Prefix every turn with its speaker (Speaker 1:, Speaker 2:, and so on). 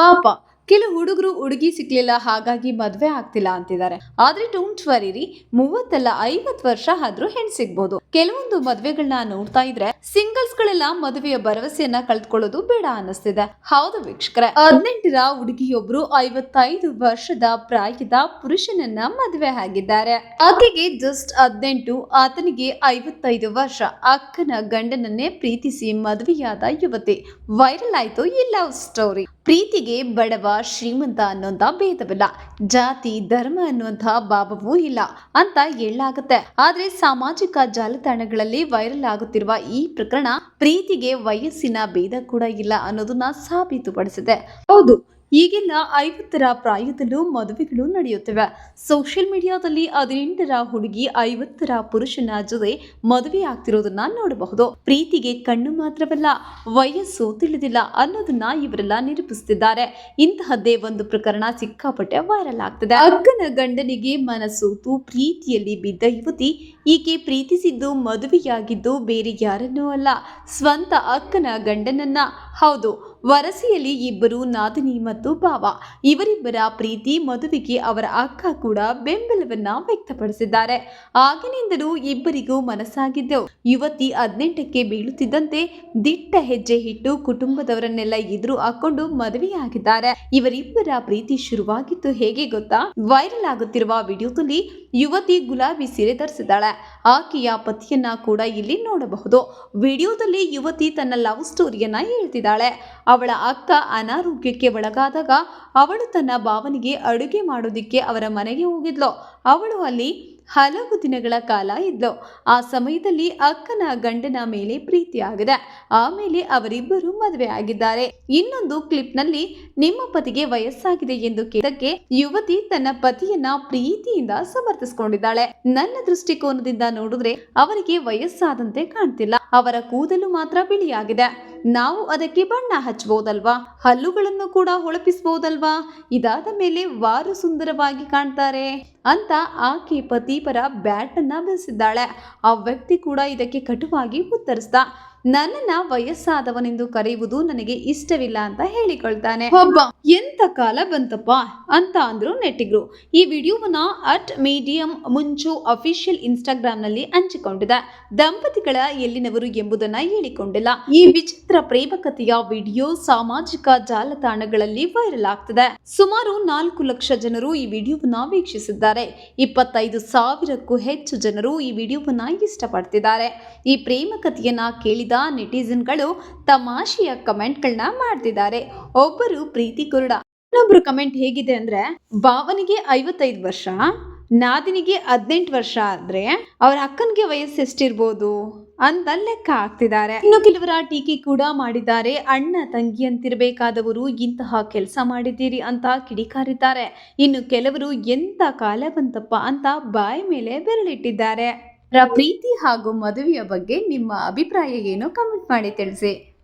Speaker 1: ಪಾಪ. ಕೆಲವು ಹುಡುಗರು ಹುಡುಗಿ ಸಿಗ್ಲಿಲ್ಲ, ಹಾಗಾಗಿ ಮದ್ವೆ ಆಗ್ತಿಲ್ಲ ಅಂತಿದ್ದಾರೆ. ಆದ್ರೆ ಡೋಂಟ್ ವರಿರಿ ಮೂವತ್ತಲ್ಲ ಐವತ್ ವರ್ಷ ಆದ್ರೂ ಹೆಣ್ ಸಿಗ್ಬೋದು. ಕೆಲವೊಂದು ಮದ್ವೆಗಳನ್ನ ನೋಡ್ತಾ ಇದ್ರೆ ಸಿಂಗಲ್ಸ್ ಗಳೆಲ್ಲ ಮದುವೆಯ ಭರವಸೆಯನ್ನ ಕಳ್ಕೊಳ್ಳೋದು ಬೇಡ ಅನ್ನಿಸ್ತಿದೆ. ಹೌದು ವೀಕ್ಷಕರೇ, ಹದಿನೆಂಟರ ಹುಡುಗಿಯೊಬ್ರು ಐವತ್ತೈದು ವರ್ಷದ ಪ್ರಾಯದ ಪುರುಷನನ್ನ ಮದುವೆ ಆಗಿದ್ದಾರೆ. ಆಕೆಗೆ ಜಸ್ಟ್ ಹದಿನೆಂಟು, ಆತನಿಗೆ ಐವತ್ತೈದು ವರ್ಷ. ಅಕ್ಕನ ಗಂಡನನ್ನೇ ಪ್ರೀತಿಸಿ ಮದುವೆಯಾದ ಯುವತಿ. ವೈರಲ್ ಆಯ್ತು ಈ ಲವ್ ಸ್ಟೋರಿ ಪ್ರೀತಿಗೆ ಬಡವ ಶ್ರೀಮಂತ ಅನ್ನುವಂಥ ಭೇದವಿಲ್ಲ. ಜಾತಿ, ಧರ್ಮ ಅನ್ನುವಂಥ ಭಾವವೂ ಇಲ್ಲ ಅಂತ ಹೇಳಲಾಗುತ್ತೆ. ಆದ್ರೆ ಸಾಮಾಜಿಕ ಜಾಲತಾಣಗಳಲ್ಲಿ ವೈರಲ್ ಆಗುತ್ತಿರುವ ಈ ಪ್ರಕರಣ ಪ್ರೀತಿಗೆ ವಯಸ್ಸಿನ ಭೇದ ಕೂಡ ಇಲ್ಲ ಅನ್ನೋದನ್ನ ಸಾಬೀತುಪಡಿಸಿದೆ. ಹೌದು. ಈಗೆಲ್ಲ ಐವತ್ತರ ಪ್ರಾಯದಲ್ಲೂ ಮದುವೆಗಳು ನಡೆಯುತ್ತಿವೆ. ಸೋಷಿಯಲ್ ಮೀಡಿಯಾದಲ್ಲಿ ಹದಿನೆಂಟರ ಹುಡುಗಿ, ಐವತ್ತರ ಪುರುಷನ ಜೊತೆ ಮದುವೆ ಆಗ್ತಿರೋದನ್ನ ನೋಡಬಹುದು. ಪ್ರೀತಿಗೆ ಕಣ್ಣು ಮಾತ್ರವಲ್ಲ, ವಯಸ್ಸು ತಿಳಿದಿಲ್ಲ ಅನ್ನೋದನ್ನ ಇವರೆಲ್ಲ ನಿರೂಪಿಸುತ್ತಿದ್ದಾರೆ ಇಂತಹದ್ದೇ ಒಂದು ಪ್ರಕರಣ ಸಿಕ್ಕಾಪಟ್ಟೆ ವೈರಲ್ ಆಗ್ತಿದೆ. ಅಕ್ಕನ ಗಂಡನಿಗೆ ಮನಸ್ಸೋತು ಪ್ರೀತಿಯಲ್ಲಿ ಬಿದ್ದ ಯುವತಿ, ಈಕೆ ಪ್ರೀತಿಸಿದ್ದು, ಮದುವೆಯಾಗಿದ್ದು ಬೇರೆ ಯಾರನ್ನೂ ಅಲ್ಲ, ಸ್ವಂತ ಅಕ್ಕನ ಗಂಡನನ್ನ. ಹೌದು ವರಸೆಯಲ್ಲಿ ಇಬ್ಬರು ನಾದಿನಿ ಮತ್ತು ಭಾವ. ಇವರಿಬ್ಬರ ಪ್ರೀತಿ, ಮದುವೆಗೆ ಅವರ ಅಕ್ಕ ಕೂಡ ಬೆಂಬಲವನ್ನ ವ್ಯಕ್ತಪಡಿಸಿದ್ದಾರೆ. ಆಗಿನಿಂದಲೂ ಇಬ್ಬರಿಗೂ ಮನಸ್ಸಾಗಿದ್ದೆವು. ಯುವತಿ ಹದಿನೆಂಟಕ್ಕೆ ಬೀಳುತ್ತಿದ್ದಂತೆ ದಿಟ್ಟ ಹೆಜ್ಜೆ ಇಟ್ಟು ಕುಟುಂಬದವರನ್ನೆಲ್ಲ ಎದುರು ಹಾಕೊಂಡು ಮದುವೆಯಾಗಿದ್ದಾರೆ. ಇವರಿಬ್ಬರ ಪ್ರೀತಿ ಶುರುವಾಗಿದ್ದು ಹೇಗೆ ಗೊತ್ತಾ? ವೈರಲ್ ಆಗುತ್ತಿರುವ ವಿಡಿಯೋದಲ್ಲಿ ಯುವತಿ ಗುಲಾಬಿ ಸೀರೆ ಧರಿಸಿದ್ದಾಳೆ. ಆಕೆಯ ಪತಿಯನ್ನ ಕೂಡ ಇಲ್ಲಿ ನೋಡಬಹುದು. ವಿಡಿಯೋದಲ್ಲಿ ಯುವತಿ ತನ್ನ ಲವ್ ಸ್ಟೋರಿಯನ್ನ ಹೇಳ್ತಿದ್ದಾಳೆ. ಅವಳ ಅಕ್ಕ ಅನಾರೋಗ್ಯಕ್ಕೆ ಒಳಗಾದಾಗ ಅವಳು ತನ್ನ ಭಾವನಿಗೆ ಅಡುಗೆ ಮಾಡೋದಿಕ್ಕೆ ಅವರ ಮನೆಗೆ ಹೋಗಿದ್ಲು. ಅವಳು ಅಲ್ಲಿ ಹಲವು ದಿನಗಳ ಕಾಲ ಇದ್ಲು. ಆ ಸಮಯದಲ್ಲಿ ಅಕ್ಕನ ಗಂಡನ ಮೇಲೆ ಪ್ರೀತಿಯಾಗಿದೆ. ಆಮೇಲೆ ಅವರಿಬ್ಬರು ಮದುವೆ ಆಗಿದ್ದಾರೆ. ಇನ್ನೊಂದು ಕ್ಲಿಪ್ನಲ್ಲಿ, ನಿಮ್ಮ ಪತಿಗೆ ವಯಸ್ಸಾಗಿದೆ ಎಂದು ಕೇಳಕ್ಕೆ ಯುವತಿ ತನ್ನ ಪತಿಯನ್ನ ಪ್ರೀತಿಯಿಂದ ಸಮರ್ಥಿಸಿಕೊಂಡಿದ್ದಾಳೆ. ನನ್ನ ದೃಷ್ಟಿಕೋನದಿಂದ ನೋಡಿದ್ರೆ ಅವರಿಗೆ ವಯಸ್ಸಾದಂತೆ ಕಾಣ್ತಿಲ್ಲ. ಅವರ ಕೂದಲು ಮಾತ್ರ ಬಿಳಿಯಾಗಿದೆ. ನಾವು ಅದಕ್ಕೆ ಬಣ್ಣ ಹಚ್ಚಬಹುದಲ್ವಾ ಹಲ್ಲುಗಳನ್ನು ಕೂಡ ಹೊಳಪಿಸಬಹುದಲ್ವಾ ಇದಾದ ಮೇಲೆ ವಾರು ಸುಂದರವಾಗಿ ಕಾಣ್ತಾರೆ ಅಂತ ಆಕೆ ಪತಿ ಪರ ಬ್ಯಾಟ್ ಅನ್ನ ಬೆಳೆಸಿದ್ದಾಳೆ ಆ ವ್ಯಕ್ತಿ ಕೂಡ ಇದಕ್ಕೆ ಕಟುವಾಗಿ ಉತ್ತರಿಸ್ದ ನನ್ನನ್ನ ವಯಸ್ಸಾದವನೆಂದು ಕರೆಯುವುದು ನನಗೆ ಇಷ್ಟವಿಲ್ಲ ಅಂತ ಹೇಳಿಕೊಳ್ತಾನೆ. ಒಬ್ಬ ಎಂತ ಕಾಲ ಬಂತಪ್ಪ? ಅಂತ ಅಂದ್ರು ನೆಟ್ಟಿಗ್ರು. ಈ ವಿಡಿಯೋವನ್ನ ಅಟ್ ಮೀಡಿಯಂ ಮುಂಚು ಅಫಿಷಿಯಲ್ ಇನ್ಸ್ಟಾಗ್ರಾಮ್ನಲ್ಲಿ ಹಂಚಿಕೊಂಡಿದೆ ದಂಪತಿಗಳ ಎಲ್ಲಿನವರು ಎಂಬುದನ್ನ ಹೇಳಿಕೊಂಡಿಲ್ಲ. ಈ ವಿಚಿತ್ರ ಪ್ರೇಮ ಕಥೆಯ ವಿಡಿಯೋ ಸಾಮಾಜಿಕ ಜಾಲತಾಣಗಳಲ್ಲಿ ವೈರಲ್ ಆಗ್ತಿದೆ. ಸುಮಾರು ನಾಲ್ಕು ಲಕ್ಷ ಜನರು ಈ ವಿಡಿಯೋವನ್ನ ವೀಕ್ಷಿಸಿದ್ದಾರೆ. ಇಪ್ಪತ್ತೈದು ಸಾವಿರಕ್ಕೂ ಹೆಚ್ಚು ಜನರು ಈ ವಿಡಿಯೋವನ್ನ ಇಷ್ಟಪಡ್ತಿದ್ದಾರೆ. ಈ ಪ್ರೇಮ ಕಥೆಯನ್ನ ಕೇಳಿದ ನೆಟಿಸನ್ಗಳು ತಮಾಷೆಯ ಕಮೆಂಟ್ಗಳನ್ನ ಮಾಡ್ತಿದ್ದಾರೆ. ಒಬ್ಬರು ಪ್ರೀತಿ ಕುರುಡ. ಇನ್ನೊಬ್ರು ಕಮೆಂಟ್ ಹೇಗಿದೆ ಅಂದ್ರೆ, ಭಾವನಿಗೆ ಐವತ್ತೈದು ವರ್ಷ. ನಾದಿನಿಗೆ ಹದಿನೆಂಟು ವರ್ಷ ಆದ್ರೆ ಅವರ ಅಕ್ಕನಿಗೆ ವಯಸ್ಸು ಎಷ್ಟಿರ್ಬೋದು ಅಂತ ಲೆಕ್ಕ ಹಾಕ್ತಿದ್ದಾರೆ. ಇನ್ನು ಕೆಲವರ ಟೀಕೆ ಕೂಡ ಮಾಡಿದ್ದಾರೆ. ಅಣ್ಣ ತಂಗಿಯಂತಿರಬೇಕಾದವರು ಇಂತಹ ಕೆಲಸ ಮಾಡಿದ್ದೀರಿ ಅಂತ ಕಿಡಿಕಾರಿದ್ದಾರೆ. ಇನ್ನು ಕೆಲವರು ಎಂತ ಕಾಲ ಬಂತಪ್ಪ ಅಂತ ಬಾಯಿ ಮೇಲೆ ಬೆರಳಿಟ್ಟಿದ್ದಾರೆ. ಪ್ರೀತಿ ಹಾಗೂ ಮದುವೆಯ ಬಗ್ಗೆ ನಿಮ್ಮ ಅಭಿಪ್ರಾಯ ಏನು? ಕಮೆಂಟ್ ಮಾಡಿ ತಿಳಿಸಿ.